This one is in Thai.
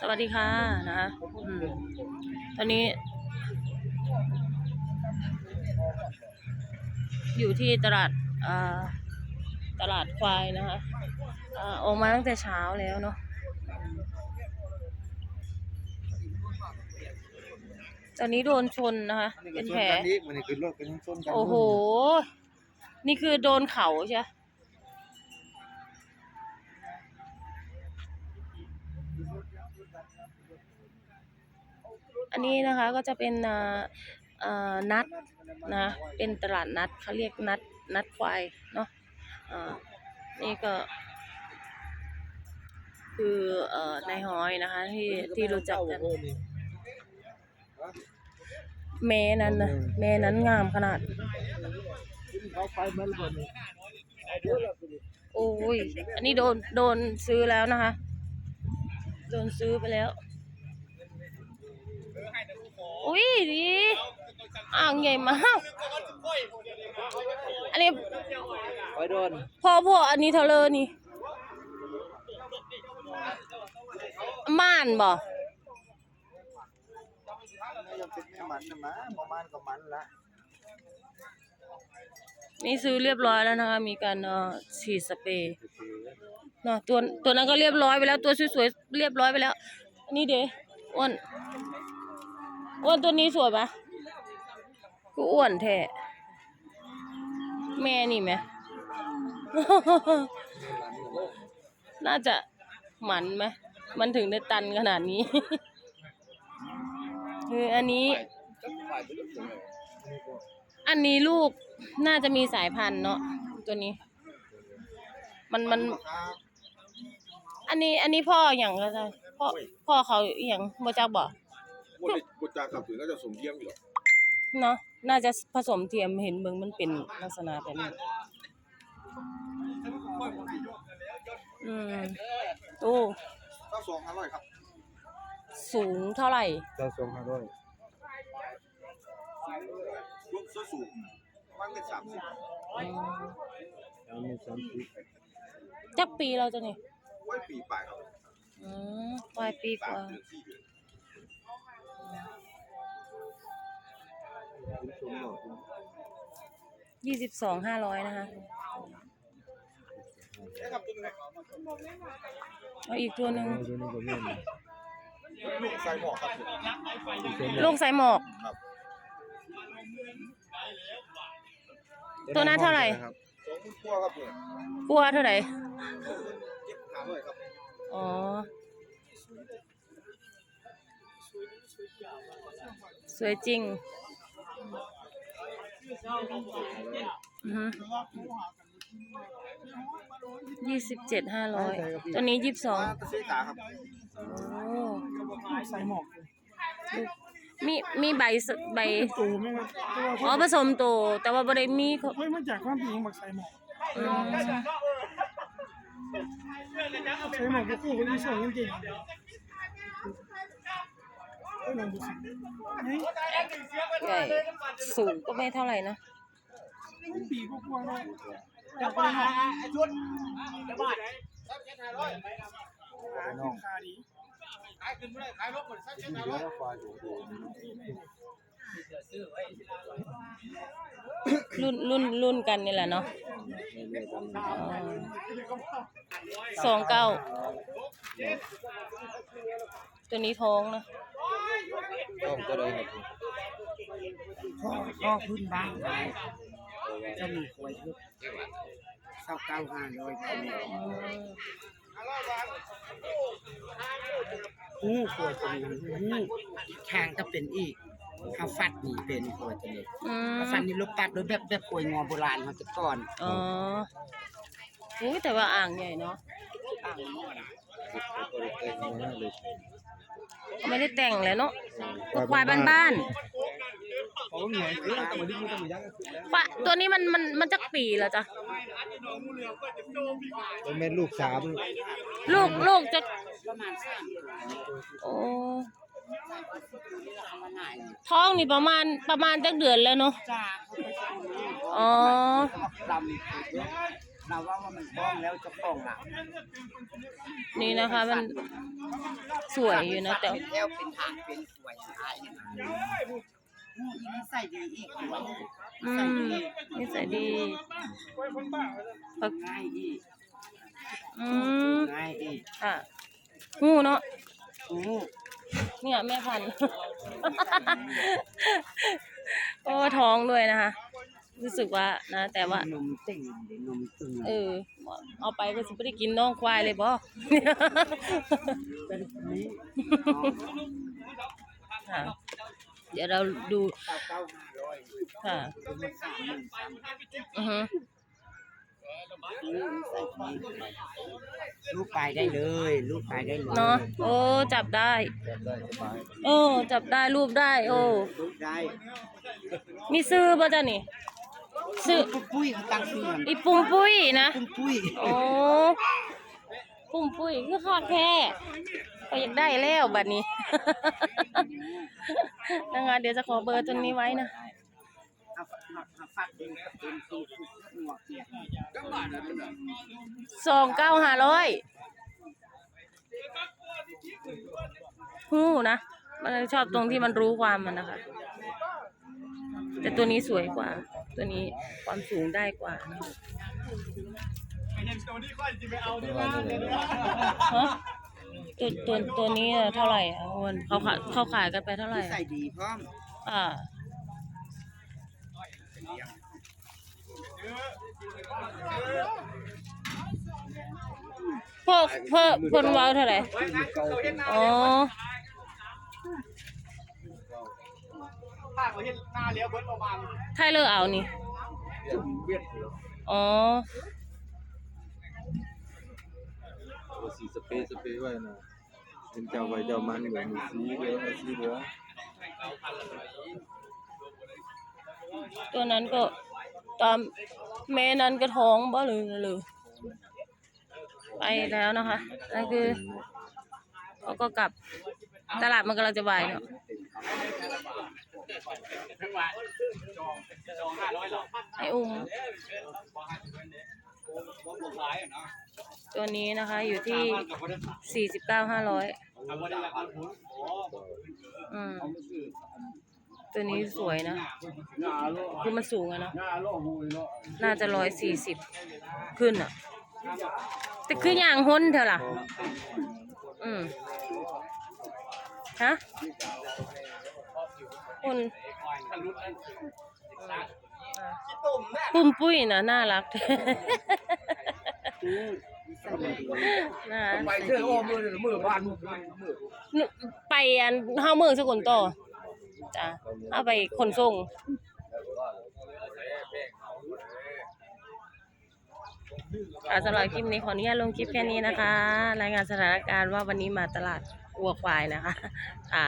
สวัสดีค่ะนะคะอืมตอนนี้ อยู่ที่ตลาดอ่าตลาดควายนะคะอ่าออกมาตั้งแต่เช้าแล้วเนาะตอนนี้โดนชนนะคะ เป็นแผลนี่มันคือรถกันชนกันโอ้โห นี่คือโดนเขาใช่ไหม อันนี้นะคะก็จะเป็นอ่านัดนะเป็นตลาดนัดเขาเรียกนัดนัดควายเนาะอ่านี่ก็ คือเอ่อนายฮ้อยนะคะที่ที่รู้จักกันแม่นั้นนะแม่นั้นงามขนาดโอ้ย อันนี้โดนโดนซื้อแล้วนะคะ โดนซื้อไปแล้ว อุ้ยดีอ่างใหญ่มาก อันนี้ไปโดนพอพออันนี้เท่าเลยนี่ ม่านบ่ยังเป็นแม่มันนะมาประมาณกับมันละนี่ซื้อเรียบร้อยแล้วนะคะ มีการเอ่อฉีดสเปรย์เนาะตัวตัวนั้นก็เรียบร้อยไปแล้วตัวสวยๆเรียบร้อยไปแล้วนนี้เดอ้วนอ้วนตัวนี้สวยปะกูอ้วนแท้แม่นี่ไหมน่าจะหมันไหมมันถึงได้ตันขนาดนี้คืออันนี้ อันนี้ลูกน่าจะมีสายพันธุ์เนาะตัวนี้ มันมัน อันนี้อันนี้พ่ออย่างก็ได้พ่อพ่อเขาอหย่างบ่จักบ่บนบนจากัถือก็จะสมเยี่ยงอยู่หรอกเนาะน่าจะผสมเทียมเห็นเบิ่งมันเป็นลักษณะแบบนี้อืมโอ้เก้าสองห้าร้อยครับสูงเท่าไหร่เจ้าทรงห้าร้อยลูกส้นสูงประมาณเป็นสามสิบอืมเอามีสามสิบจักปีเราจะนี่ ไว้ปีปายครับอืมปลายปีกว่าเดือนสี่เดือนเป็นชมหน่อยยี่สิบสองห้าร้อยนะคะนะครับตัวนี้เอาอีกตัวหนึ่งเอาตัวนี้ก็แม่นลูกใส่หมอกครับลูกสายหมอก ครับตัวนั้นเท่าไหร่ สองหมื่นกว่าครับเนี่ย กลัวเท่าไหร่าร้อยครับอ๋อสวยจริงยี่สิบเจ็ดห้าร้อยตัวนี้ยี่สิบสองมาตะเสกาครับโอ้ใส่หมอกมีมีใบสใบตูไหมครับเพราะว่าอ๋อผสมโต แต่ว่าบ่ได้มีเขาเฮ้ยมันจากความผิงบักไซหมอก อืมไซหมอกก็คู่กับอีสองจริงๆเฮ้ยลองดูสินี่ใหญ่สูงก็ไม่เท่าไหร่นะมันปีกว่าๆเลยอยากไปหาชุดจะบ้าไหนน้องขาดีเดี๋ยวควายอยู่ดีรุ่นรุ่นรุ่นกันนี่แหละเนาะไม่ได้ทำ สองเก้าตัวนี้ท้องนะต้องก็ได้ครับพ่อพ่อพื้นบ้านจะมีควยชุดเศร้าเก้าห้าร้อยคนหูควยตัวนี้หูแข่งก็เป็นอีกเขาฟัดหนีเป็นควยตัวนี้อืมเขาฟันนี่ลบตัดโดยแบบแบบควยงอโบราณเขาจะก่อนอ๋ออุ้ยแต่ว่าอ่างใหญ่เนาะก็ได้แต่งมาเลยไม่ได้แต่งเลยเนาะก็ควายบ้านเขาเหนื่อยเรื่องแต่มันดิ้นมันยังๆปะตัวนี้มันมันมันจักปีแล้วจ้ะเป็นแม่ลูกสามลูกลูกจะประมาณสามโอ้ ประมาณไหนท้องนี่ประมาณประมาณจักเดือนแล้วเนาะจ้าอ๋อดำเราว่าว่ามันบ้องแล้วจะป้องหลังนี่นะคะมันสวยอยู่นะแต่เป็นแถวเป็นทางเป็นสวยหายงูอีนี่ใส่ดีอีกหัวอืมนิสัยดีง่ายอีกอืมง่ายอีกค่ะงูเนาะโอ้ เนี่ยแม่พันธุ์ โอ้ท้องด้วยนะคะ รู้สึกว่านะ แต่ว่า นมติ่งนมตึงเออ เอาไปก็สิไม่ได้กินน้องควายเลยบ่ เป็นนี้ค่ะ เดี๋ยวเราดูเก้าเก้าห้าร้อยค่ะ เป็นมาสามหมื่นสาม อือฮึ ใส่ดีลูกไปได้เลย ลูกไปได้เลยเนาะโอ้จับได้ โอ้จับได้รูปได้ โอ้ลูกได้มีซื้อป่ะจ๊ะนี่ซื้อปุ้ปุ้ยเขาตั้งชื่อมันอีปุ้มปุ้ยนะปุ้มปุ้ยโอ้ปุ้มปุ้ยคือคาดแค่ก็อยากได้แล้วบัดนี้นะคะเดี๋ยวจะขอเบอร์ตัวนี้ไว้นะ เอาฝักเอาฝักเองกับเป็นสูตรหัวเปียกสองเก้าห้าร้อยหู้นะ มันชอบตรงที่มันรู้ความมันนะคะ แต่ตัวนี้สวยกว่า ตัวนี้ความสูงได้กว่านะเห็นตัวนี้ค่อยจะไปเอาดีมากเลยนะฮะตัวตัวตัวนี้เท่าไหร่อะคุณเขาขายเขาขายกันไปเท่าไหร่ใส่อะดีพร้อมอ่า พวกเพิ่มคนเว้าเท่าไหร่อ๋อถ้าเขาเห็นหน้าเลี้ยวเบิร์ดประมาณไทเลอร์เอานี่อ๋อสีสเปรย์สเปรย์ไว้นะเป็นเจ้าไว้เจ้ามันเหมือนสีเหลืองสีเหลือง ตัวนั้นก็ตามแม่นั้นก็ท้องบ่หรือหรือไปแล้วนะคะนั่นคือเขาก็กลับตลาดมันกำลังจะบ่ายเนาะจองห้าร้อยหรอไออุ้มตัวนี้นะคะอยู่ที่สี่สิบเก้าห้าร้อยอืม ตัวนี้สวยนะ คือมันสูงอะเนาะน่าจะร้อยสี่สิบขึ้นอะแต่คืออย่างห้นเถอะล่ะ อืมฮะคนปุ้มปุ้ยนะน่ารักน่าไปเชื่อโอ้มือมือบ้านมือนึไปอันเฮาเมืองสกลต่อ จ้ะเอาไปขนส่งค่ะสำหรับคลิปนี้ขออนุญาตลงคลิปแค่นี้นะคะ รายงานสถานการณ์ว่าวันนี้มาตลาดวัวควายนะคะ ค่ะ